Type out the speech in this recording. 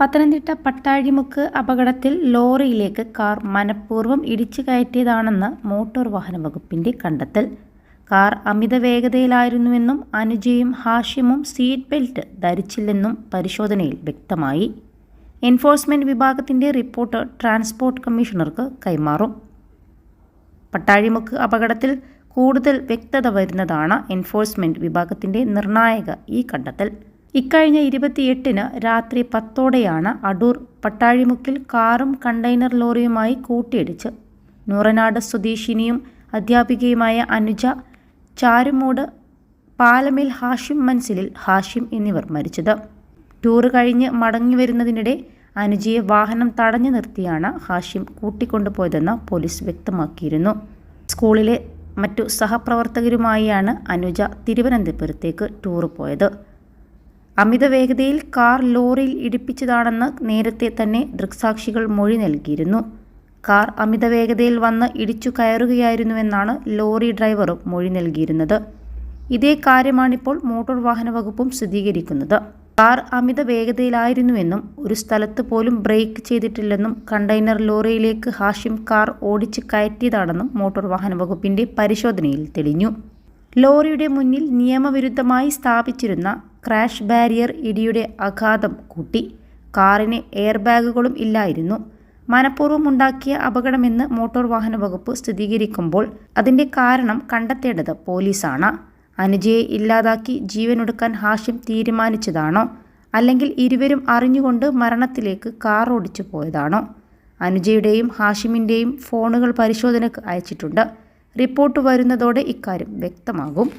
പത്തനംതിട്ട പട്ടാഴിമുക്ക് അപകടത്തിൽ ലോറിയിലേക്ക് കാർ മനഃപൂർവം ഇടിച്ചു കയറ്റിയതാണെന്ന് മോട്ടോർ വാഹന വകുപ്പിന്റെ കണ്ടെത്തൽ. കാർ അമിത വേഗതയിലായിരുന്നുവെന്നും അനുജയും ഹാഷ്യമും സീറ്റ് ബെൽറ്റ് ധരിച്ചില്ലെന്നും പരിശോധനയിൽ വ്യക്തമായി. എൻഫോഴ്സ്മെന്റ് വിഭാഗത്തിന്റെ റിപ്പോർട്ട് ട്രാൻസ്പോർട്ട് കമ്മീഷണർക്ക് കൈമാറും. പട്ടാഴിമുക്ക് അപകടത്തിൽ കൂടുതൽ വ്യക്തത വരുന്നതാണ് എൻഫോഴ്സ്മെന്റ് വിഭാഗത്തിന്റെ നിർണായക ഈ കണ്ടെത്തൽ. ഇക്കഴിഞ്ഞ ഇരുപത്തിയെട്ടിന് രാത്രി പത്തോടെയാണ് അടൂർ പട്ടാഴിമുക്കിൽ കാറും കണ്ടെയ്നർ ലോറിയുമായി കൂട്ടിയിടിച്ച്. നൂറനാട് സ്വദേശിനിയും അധ്യാപികയുമായ അനുജ ചാരുമൂട് പാലമിൽ ഹാഷിം മൻസിലിൽ ഹാഷിം എന്നിവർ മരിച്ചത്. ടൂർ കഴിഞ്ഞ് മടങ്ങി വരുന്നതിനിടെ അനുജയെ വാഹനം തടഞ്ഞു നിർത്തിയാണ് ഹാഷിം കൂട്ടിക്കൊണ്ടുപോയതെന്ന് പോലീസ് വ്യക്തമാക്കിയിരുന്നു. സ്കൂളിലെ മറ്റു സഹപ്രവർത്തകരുമായാണ് അനുജ തിരുവനന്തപുരത്തേക്ക് ടൂർ പോയത്. അമിത വേഗതയിൽ കാർ ലോറിയിൽ ഇടിപ്പിച്ചതാണെന്ന് നേരത്തെ തന്നെ ദൃക്സാക്ഷികൾ മൊഴി നൽകിയിരുന്നു. കാർ അമിത വേഗതയിൽ വന്ന് ഇടിച്ചു കയറുകയായിരുന്നുവെന്നാണ് ലോറി ഡ്രൈവറും മൊഴി നൽകിയിരുന്നത്. ഇതേ കാര്യമാണിപ്പോൾ മോട്ടോർ വാഹന വകുപ്പും സ്ഥിരീകരിക്കുന്നത്. കാർ അമിത വേഗതയിലായിരുന്നുവെന്നും ഒരു സ്ഥലത്ത് പോലും ബ്രേക്ക് ചെയ്തിട്ടില്ലെന്നും കണ്ടെയ്നർ ലോറിയിലേക്ക് ഹാഷിം കാർ ഓടിച്ച് കയറ്റിയതാണെന്നും മോട്ടോർ വാഹന വകുപ്പിന്റെ പരിശോധനയിൽ തെളിഞ്ഞു. ലോറിയുടെ മുന്നിൽ നിയമവിരുദ്ധമായി സ്ഥാപിച്ചിരുന്ന ക്രാഷ് ബാരിയർ ഇടിയുടെ ആഘാതം കൂട്ടി. കാറിന് എയർ ബാഗുകളും ഇല്ലായിരുന്നു. മനഃപൂർവം ഉണ്ടാക്കിയ അപകടമെന്ന് മോട്ടോർ വാഹന വകുപ്പ് സ്ഥിരീകരിക്കുമ്പോൾ അതിന്റെ കാരണം കണ്ടെത്തേണ്ടത് പോലീസാണ്. അനുജയെ ഇല്ലാതാക്കി ജീവനൊടുക്കാൻ ഹാഷിം തീരുമാനിച്ചതാണോ? അല്ലെങ്കിൽ ഇരുവരും അറിഞ്ഞുകൊണ്ട് മരണത്തിലേക്ക് കാർ ഓടിച്ചു പോയതാണോ? അനുജയുടെയും ഹാഷിമിന്റെയും ഫോണുകൾ പരിശോധനയ്ക്ക് അയച്ചിട്ടുണ്ട്. റിപ്പോർട്ട് വരുന്നതോടെ ഇക്കാര്യം വ്യക്തമാകും.